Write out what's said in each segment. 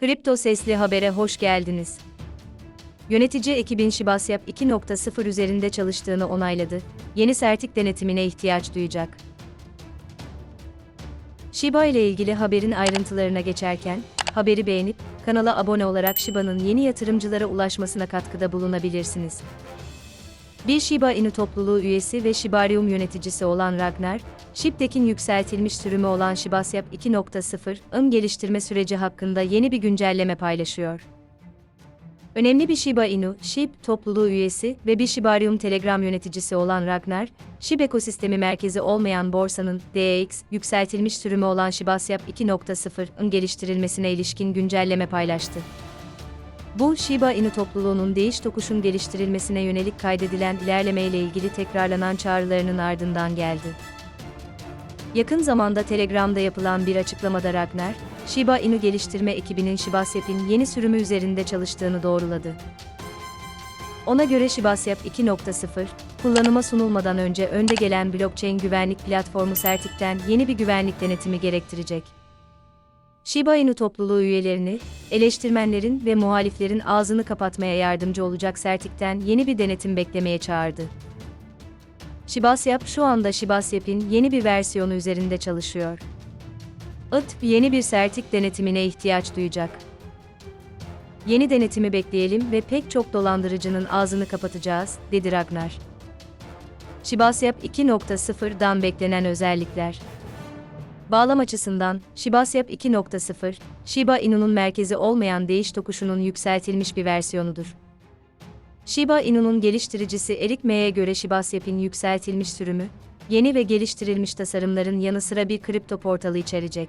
Kripto Sesli Haber'e hoş geldiniz. Yönetici ekibin Shibasyap 2.0 üzerinde çalıştığını onayladı. Yeni sertik denetimine ihtiyaç duyacak. Shiba ile ilgili haberin ayrıntılarına geçerken, haberi beğenip kanala abone olarak Shiba'nın yeni yatırımcılara ulaşmasına katkıda bulunabilirsiniz. Bir Shiba Inu topluluğu üyesi ve Shibarium yöneticisi olan Ragnar, Shipdeck'in yükseltilmiş sürümü olan Shibasyap 2.0 ın geliştirme süreci hakkında yeni bir güncelleme paylaşıyor. Önemli bir Shiba Inu, SHIB topluluğu üyesi ve bir Shibarium Telegram yöneticisi olan Ragnar, SHIB ekosistemi merkezi olmayan borsanın DX yükseltilmiş sürümü olan Shibasyap 2.0'ın geliştirilmesine ilişkin güncelleme paylaştı. Bu, Shiba Inu topluluğunun değiş tokuşun geliştirilmesine yönelik kaydedilen ilerlemeyle ilgili tekrarlanan çağrılarının ardından geldi. Yakın zamanda Telegram'da yapılan bir açıklamada Ragnar, Shiba Inu geliştirme ekibinin Shibasyap'in yeni sürümü üzerinde çalıştığını doğruladı. Ona göre Shibasyap 2.0, kullanıma sunulmadan önce önde gelen blockchain güvenlik platformu Certic'ten yeni bir güvenlik denetimi gerektirecek. Shiba Inu topluluğu üyelerini, eleştirmenlerin ve muhaliflerin ağzını kapatmaya yardımcı olacak Certic'ten yeni bir denetim beklemeye çağırdı. Shibasyap şu anda Shibasyap'in yeni bir versiyonu üzerinde çalışıyor. IT, yeni bir sertik denetimine ihtiyaç duyacak. Yeni denetimi bekleyelim ve pek çok dolandırıcının ağzını kapatacağız, dedi Ragnar. Shibasyap 2.0'dan beklenen özellikler. Bağlam açısından, Shibasyap 2.0, Shiba Inu'nun merkezi olmayan değiş tokuşunun yükseltilmiş bir versiyonudur. Shiba Inu'nun geliştiricisi Eric May'e göre Shibasyap'in yükseltilmiş sürümü, yeni ve geliştirilmiş tasarımların yanı sıra bir kripto portalı içerecek.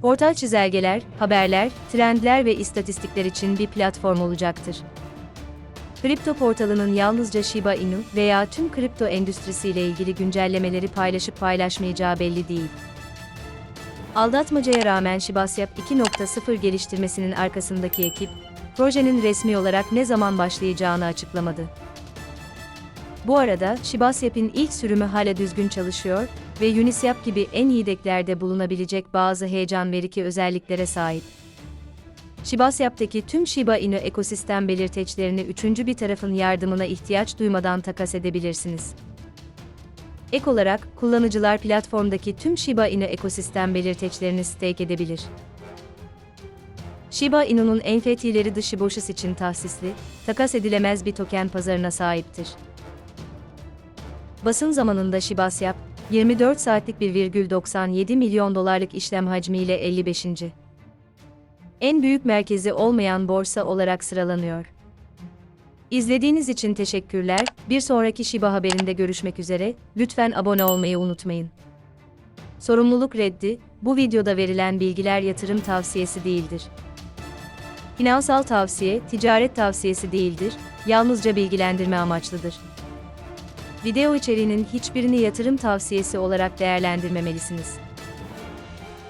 Portal çizelgeler, haberler, trendler ve istatistikler için bir platform olacaktır. Kripto portalının yalnızca Shiba Inu veya tüm kripto endüstrisiyle ilgili güncellemeleri paylaşıp paylaşmayacağı belli değil. Aldatmacaya rağmen Shibasyap 2.0 geliştirmesinin arkasındaki ekip, projenin resmi olarak ne zaman başlayacağını açıklamadı. Bu arada, Shibasyap'in ilk sürümü hala düzgün çalışıyor ve Uniswap gibi en iyi deklerde bulunabilecek bazı heyecan verici özelliklere sahip. Shibasyap'taki tüm Shiba Inu ekosistem belirteçlerini üçüncü bir tarafın yardımına ihtiyaç duymadan takas edebilirsiniz. Ek olarak, kullanıcılar platformdaki tüm Shiba Inu ekosistem belirteçlerini stake edebilir. Shiba Inu'nun NFT'leri dışı boşus için tahsisli, takas edilemez bir token pazarına sahiptir. Basın zamanında Shibasyap, 24 saatlik 1,97 milyon dolarlık işlem hacmiyle 55. En büyük merkezi olmayan borsa olarak sıralanıyor. İzlediğiniz için teşekkürler. Bir sonraki Shiba haberinde görüşmek üzere. Lütfen abone olmayı unutmayın. Sorumluluk reddi, bu videoda verilen bilgiler yatırım tavsiyesi değildir. Finansal tavsiye, ticaret tavsiyesi değildir, yalnızca bilgilendirme amaçlıdır. Video içeriğinin hiçbirini yatırım tavsiyesi olarak değerlendirmemelisiniz.